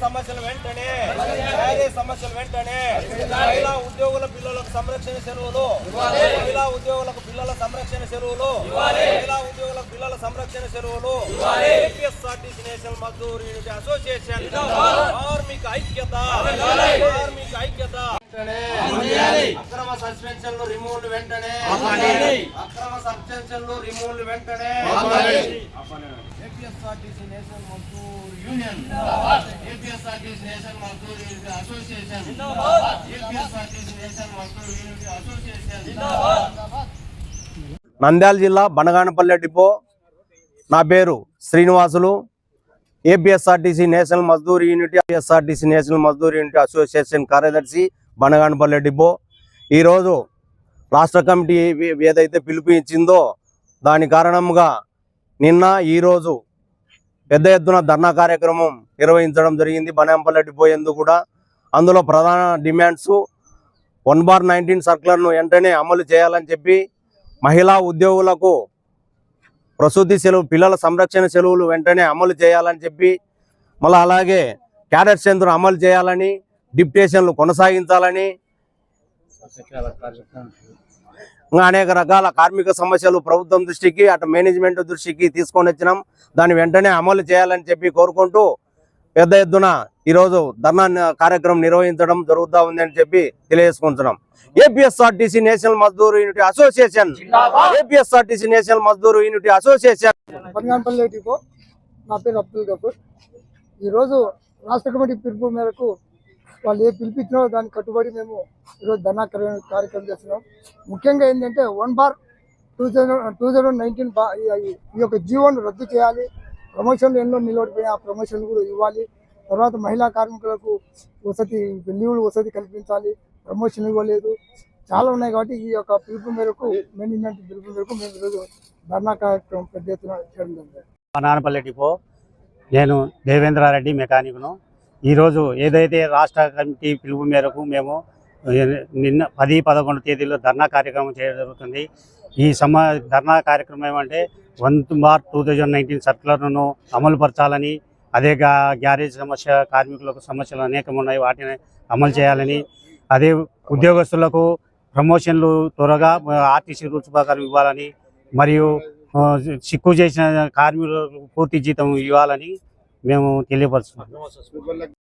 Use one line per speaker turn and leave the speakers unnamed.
సమస్యలు వెంటనే శారీ సమస్యలు వెంటనే మహిళా ఉద్యోగుల పిల్లలకు సంరక్షణ సెలవులు మహిళా ఉద్యోగులకు పిల్లల సంరక్షణ సెలవులు మహిళా ఉద్యోగులకు పిల్లల సంరక్షణ సెలవులు APSRTC national Mazdoor unit association కార్మిక ఐక్యత కార్మిక ఐక్యత. సస్పెన్షన్లు రిమూవ్ వెంటనే. అక్రమ సస్పెన్షన్లు రిమూవ్ వెంటనే. APSRTC national Mazdoor union APSRTC national Mazdoor unit association APSRTC national Mazdoor unit association Nandyal జిల్లా బనగానపల్లె డిపో. నా పేరు Srinivasulu. APSRTC national Mazdoor unit APSRTC national Mazdoor unit association కార్యదర్శి బనగానపల్లె డిపో. ఈరోజు రాష్ట్ర కమిటీ ఏదైతే పిలుపు ఇచ్చిందో దాని కారణంగా నిన్న ఈరోజు పెద్ద ఎత్తున ధర్నా కార్యక్రమం నిర్వహించడం జరిగింది. బనాంపల్లి డిపో కూడా అందులో ప్రధాన డిమాండ్స్ వన్ బార్ నైన్టీన్ సర్కులర్ను వెంటనే అమలు చేయాలని చెప్పి మహిళా ఉద్యోగులకు ప్రసూతి సెలవు పిల్లల సంరక్షణ సెలవులు వెంటనే అమలు చేయాలని చెప్పి మళ్ళీ అలాగే క్యాడెట్ సెంటర్ అమలు చేయాలని డిప్టేషన్లు కొనసాగించాలని అనేక రకాల కార్మిక సమస్యలు ప్రభుత్వం దృష్టికి అటు మేనేజ్మెంట్ దృష్టికి తీసుకొని వచ్చినాం. దాన్ని వెంటనే అమలు చేయాలని చెప్పి కోరుకుంటూ పెద్ద ఎత్తున ఈరోజు ధర్నా కార్యక్రమం నిర్వహించడం జరుగుతూ ఉంది అని చెప్పి తెలియజేసుకుంటున్నాం. APSRTC national Mazdoor unit association. APSRTC national Mazdoor unit association.
నా పేరు అబ్దుల్ గఫూర్. ఈరోజు రాష్ట్ర కమిటీ పిలుపు మేరకు వాళ్ళు ఏ పిలిపించినారో దానికి కట్టుబడి మేము ఈరోజు ధర్నా కార్యక్రమం చేస్తున్నాం. ముఖ్యంగా ఏంటంటే one bar two thousand two thousand nineteen ఈ- యొక్క జీవోను రద్దు చేయాలి. ప్రమోషన్లు ఎన్నో నిలబడిపోయినాయి ఆ ప్రమోషన్లు కూడా ఇవ్వాలి. తర్వాత మహిళా కార్మికులకు వసతి లీవులు వసతి కల్పించాలి. ప్రమోషన్ ఇవ్వలేదు. చాలా ఉన్నాయి కాబట్టి ఈ యొక్క పిలుపు మేరకు మేనేజ్మెంట్ పిలుపు మేరకు మేము ఈరోజు ధర్నా కార్యక్రమం పెద్ద ఎత్తున చేయడం జరిగింది.
డిపో నేను దేవేంద్రారెడ్డి మెకానిక్ను. ఈరోజు ఏదైతే రాష్ట్ర కమిటీ పిలుపు మేరకు మేము నిన్న పది పదకొండు తేదీలో ధర్నా కార్యక్రమం చేయడం జరుగుతుంది. ఈ సమ ధర్నా కార్యక్రమం ఏమంటే one March two thousand nineteen సర్కులర్ను అమలుపరచాలని అదే గ్యారేజ్ సమస్య కార్మికులకు సమస్యలు అనేకం ఉన్నాయి వాటిని అమలు చేయాలని. అదే ఉద్యోగస్తులకు ప్రమోషన్లు త్వరగా ఆర్టీసీ రూల్స్ ప్రకారం ఇవ్వాలని మరియు చిక్కు సిక్కు చేసిన కార్మికులకు పూర్తి జీతం ఇవ్వాలని మేము తెలియపరుస్తున్నాం.